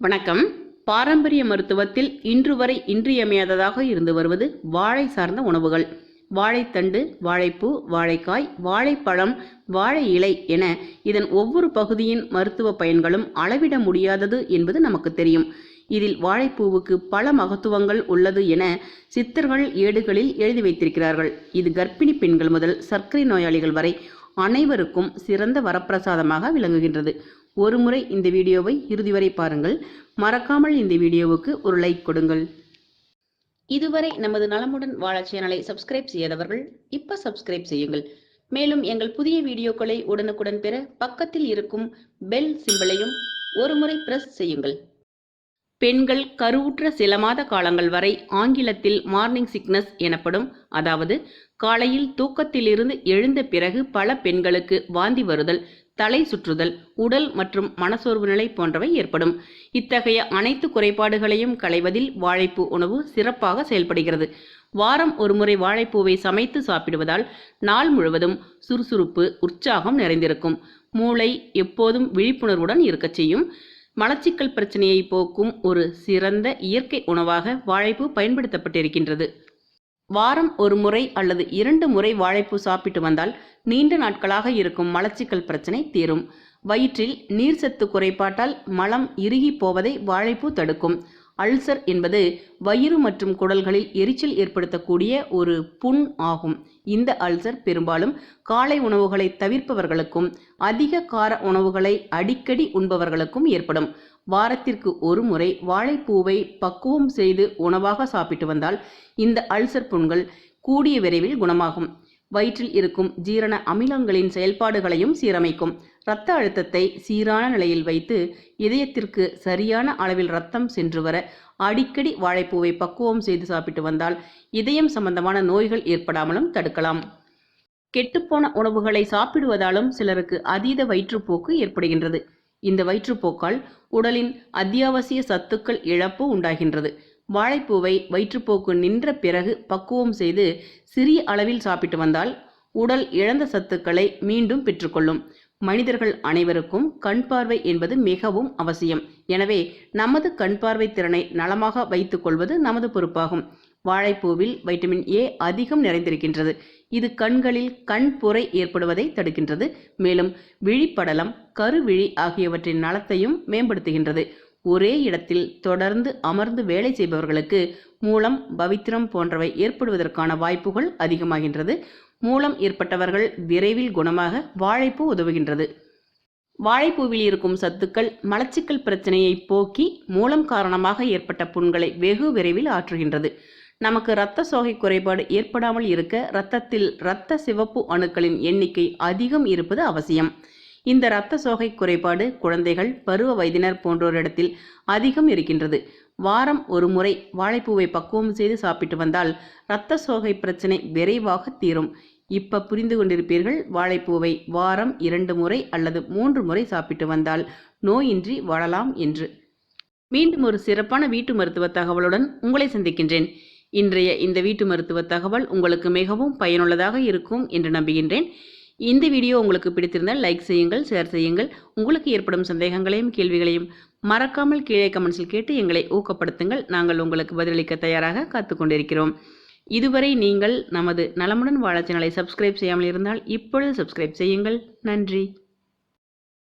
வணக்கம். பாரம்பரிய மருத்துவத்தில் இன்று வரை இன்றியமையாததாக இருந்து வருவது வாழை சார்ந்த உணவுகள். வாழைத்தண்டு வாழைப்பூ வாழைக்காய் வாழைப்பழம் வாழை இலை என இதன் ஒவ்வொரு பகுதியின் மருத்துவ பயன்களும் அளவிட முடியாதது என்பது நமக்கு தெரியும். இதில் வாழைப்பூவுக்கு பல மகத்துவங்கள் உள்ளது என சித்தர்கள் ஏடுகளில் எழுதி வைத்திருக்கிறார்கள். இது கர்ப்பிணி பெண்கள் முதல் சர்க்கரை நோயாளிகள் வரை அனைவருக்கும் சிறந்த வரப்பிரசாதமாக விளங்குகின்றது. ஒருமுறை இந்த வீடியோவை இறுதி வரை பாருங்கள். மறக்காமல் இந்த வீடியோவுக்கு ஒரு லைக் கொடுங்கள். இதுவரை நமது நலமுடன் வாழ சேனலை சப்ஸ்கிரைப் செய்யாதவர்கள் இப்ப சப்ஸ்கிரைப் செய்யுங்கள். மேலும் எங்கள் புதிய வீடியோக்களை உடனுக்குடன் பெற பக்கத்தில் இருக்கும் பெல் சிம்பலையும் ஒருமுறை பிரஸ் செய்யுங்கள். பெண்கள் கருவுற்ற சில மாத காலங்கள் வரை ஆங்கிலத்தில் மார்னிங் சிக்னஸ் எனப்படும் அதாவது காலையில் தூக்கத்திலிருந்து எழுந்த பிறகு பல பெண்களுக்கு வாந்தி வருதல் தலை சுற்றுதல் உடல் மற்றும் மனசோர்வு நிலை போன்றவை ஏற்படும். இத்தகைய அனைத்து குறைபாடுகளையும் களைவதில் வாழைப்பூ உணவு சிறப்பாக செயல்படுகிறது. வாரம் ஒருமுறை வாழைப்பூவை சமைத்து சாப்பிடுவதால் நாள் முழுவதும் சுறுசுறுப்பு உற்சாகம் நிறைந்திருக்கும். மூளை எப்போதும் விழிப்புணர்வுடன் இருக்கச் செய்யும். மலச்சிக்கல் பிரச்சனையை போக்கும் ஒரு சிறந்த இயற்கை உணவாக வாழைப்பூ பயன்படுத்தப்பட்டிருக்கின்றது. வாரம் ஒரு முறை அல்லது இரண்டு முறை வாழைப்பூ சாப்பிட்டு வந்தால் நீண்ட நாட்களாக இருக்கும் மலச்சிக்கல் பிரச்சனை தீரும். வயிற்றில் நீர் சத்து குறைபாட்டால் மலம் இறுகி போவதை வாழைப்பூ தடுக்கும். அல்சர் என்பது வயிறு மற்றும் குடல்களில் எரிச்சல் ஏற்படுத்தக்கூடிய ஒரு புண் ஆகும். இந்த அல்சர் பெரும்பாலும் காலை உணவுகளை தவிர்ப்பவர்களுக்கும் அதிக கார உணவுகளை அடிக்கடி உண்பவர்களுக்கும் ஏற்படும். வாரத்திற்கு ஒரு முறை வாழைப்பூவை பக்குவம் செய்து உணவாக சாப்பிட்டு வந்தால் இந்த அல்சர் புண்கள் கூடிய விரைவில் குணமாகும். வயிற்றில் இருக்கும் ஜீரண அமிலங்களின் செயல்பாடுகளையும் சீரமைக்கும். இரத்த அழுத்தத்தை சீரான நிலையில் வைத்து இதயத்திற்கு சரியான அளவில் ரத்தம் சென்று வர அடிக்கடி வாழைப்பூவை பக்குவம் செய்து சாப்பிட்டு வந்தால் இதயம் சம்பந்தமான நோய்கள் ஏற்படாமலும் தடுக்கலாம். கெட்டுப்போன உணவுகளை சாப்பிடுவதாலும் சிலருக்கு அதீத வயிற்றுப்போக்கு ஏற்படுகின்றது. இந்த வயிற்றுப்போக்கால் உடலின் அத்தியாவசிய சத்துக்கள் இழப்பு உண்டாகின்றது. வாழைப்பூவை வயிற்றுப்போக்கு நின்ற பிறகு பக்குவம் செய்து சிறிய அளவில் சாப்பிட்டு வந்தால் உடல் இழந்த சத்துக்களை மீண்டும் பெற்றுக்கொள்ளும். மனிதர்கள் அனைவருக்கும் கண் பார்வை என்பது மிகவும் அவசியம். எனவே நமது கண் பார்வை திறனை நலமாக வைத்துக் கொள்வது நமது பொறுப்பாகும். வாழைப்பூவில் வைட்டமின் ஏ அதிகம் நிறைந்திருக்கின்றது. இது கண்களில் கண் புரை ஏற்படுவதை தடுக்கின்றது. மேலும் விழிப்படலம் கருவிழி ஆகியவற்றின் நலத்தையும் மேம்படுத்துகின்றது. ஒரே இடத்தில் தொடர்ந்து அமர்ந்து வேலை செய்பவர்களுக்கு மூலம் பவித்திரம் போன்றவை ஏற்படுவதற்கான வாய்ப்புகள் அதிகமாகின்றது. மூலம் ஏற்பட்டவர்கள் விரைவில் குணமாக வாழைப்பூ உதவுகின்றது. வாழைப்பூவில் இருக்கும் சத்துக்கள் மலச்சிக்கல் பிரச்சனையை போக்கி மூலம் காரணமாக ஏற்பட்ட புண்களை வெகு விரைவில் ஆற்றுகின்றது. நமக்கு இரத்த சோகை குறைபாடு ஏற்படாமல் இருக்க இரத்தத்தில் இரத்த சிவப்பு அணுக்களின் எண்ணிக்கை அதிகம் இருப்பது அவசியம். இந்த இரத்த சோகை குறைபாடு குழந்தைகள் பருவ வயதினர் போன்றோரிடத்தில் அதிகம் இருக்கின்றது. வாரம் ஒரு முறை வாழைப்பூவை பக்குவம் செய்து சாப்பிட்டு வந்தால் இரத்த சோகை பிரச்சனை விரைவாக தீரும். இப்ப புரிந்து கொண்டிருப்பீர்கள் வாழைப்பூவை வாரம் இரண்டு முறை அல்லது மூன்று முறை சாப்பிட்டு வந்தால் நோயின்றி வாழலாம் என்று. மீண்டும் ஒரு சிறப்பான வீட்டு மருத்துவ தகவலுடன் உங்களை சந்திக்கின்றேன். இன்றைய இந்த வீட்டு மருத்துவ தகவல் உங்களுக்கு மிகவும் பயனுள்ளதாக இருக்கும் என்று நம்புகின்றேன். இந்த வீடியோ உங்களுக்கு பிடித்திருந்தால் லைக் செய்யுங்கள் ஷேர் செய்யுங்கள். உங்களுக்கு ஏற்படும் சந்தேகங்களையும் கேள்விகளையும் மறக்காமல் கீழே கமெண்ட்ஸில் கேட்டு எங்களை ஊக்கப்படுத்துங்கள். நாங்கள் உங்களுக்கு பதிலளிக்க தயாராக காத்துக்கொண்டிருக்கிறோம் இதுவரை நீங்கள் நமது நலமுடன் வாழ சேனலை சப்ஸ்கிரைப் செய்யாமல் இருந்தால் இப்பொழுது சப்ஸ்கிரைப் செய்யுங்கள். நன்றி.